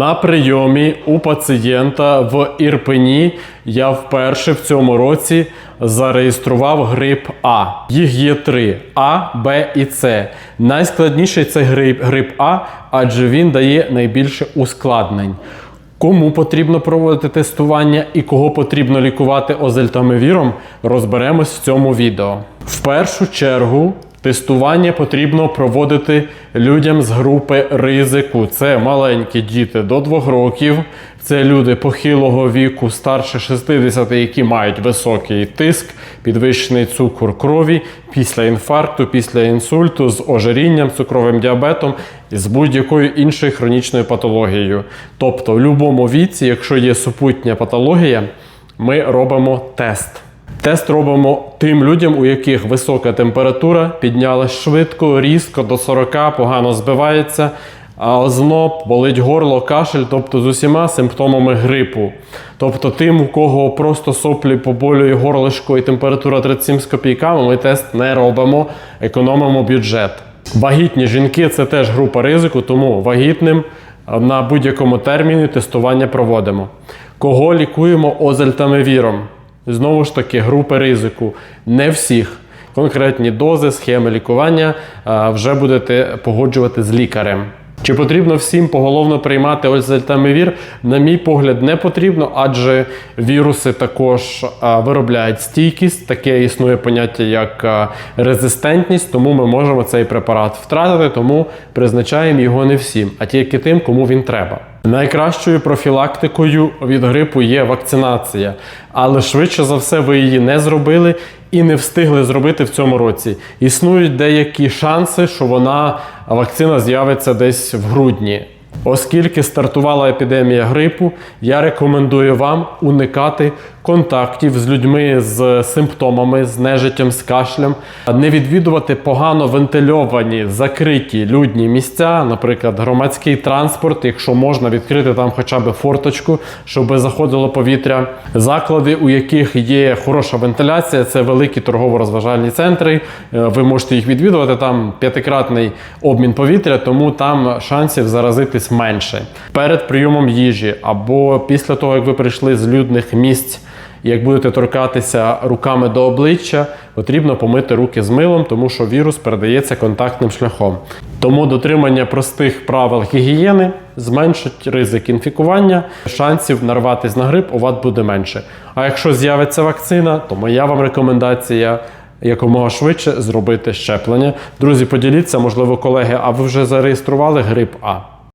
На прийомі у пацієнта в Ірпені я вперше в цьому році зареєстрував грип А. Їх є три: А, Б і С. Найскладніший це грип, грип А, адже він дає найбільше ускладнень. Кому потрібно проводити тестування і кого потрібно лікувати озельтамивіром, розберемось в цьому відео. В першу чергу тестування потрібно проводити людям з групи ризику. Це маленькі діти до 2 років, це люди похилого віку, старше 60, які мають високий тиск, підвищений цукор крові після інфаркту, після інсульту, з ожирінням, цукровим діабетом і з будь-якою іншою хронічною патологією. Тобто, в будь-якому віці, якщо є супутня патологія, ми робимо тест. Тест робимо тим людям, у яких висока температура піднялась швидко, різко до 40, погано збивається, а озноб, болить горло, кашель, тобто з усіма симптомами грипу. Тобто тим, у кого просто соплі поболює горлишко і температура 37 з копійками, ми тест не робимо, економимо бюджет. Вагітні жінки це теж група ризику, тому вагітним на будь-якому терміні тестування проводимо. Кого лікуємо озельтамивіром? Знову ж таки, групи ризику. Не всіх. Конкретні дози, схеми лікування вже будете погоджувати з лікарем. Чи потрібно всім поголовно приймати озельтамивір? На мій погляд, не потрібно, адже віруси також виробляють стійкість. Таке існує поняття як резистентність, тому ми можемо цей препарат втратити, тому призначаємо його не всім, а тільки тим, кому він треба. Найкращою профілактикою від грипу є вакцинація, але швидше за все ви її не зробили і не встигли зробити в цьому році. Існують деякі шанси, що вона вакцина з'явиться десь в грудні. Оскільки стартувала епідемія грипу, я рекомендую вам уникати контактів з людьми з симптомами, з нежиттям, з кашлем, не відвідувати погано вентильовані закриті людні місця, наприклад, громадський транспорт, якщо можна відкрити там хоча б форточку, щоб заходило повітря. Заклади, у яких є хороша вентиляція, це великі торгово-розважальні центри. Е, Ви можете їх відвідувати. Там п'ятикратний обмін повітря, тому там шансів заразитись менше. Перед прийомом їжі або після того, як ви прийшли з людних місць. Як будете торкатися руками до обличчя, потрібно помити руки з милом, тому що вірус передається контактним шляхом. Тому дотримання простих правил гігієни зменшить ризик інфікування, шансів нарватися на грип у вас буде менше. А якщо з'явиться вакцина, то моя вам рекомендація якомога швидше зробити щеплення. Друзі, поділіться, можливо, колеги, а ви вже зареєстрували грип А?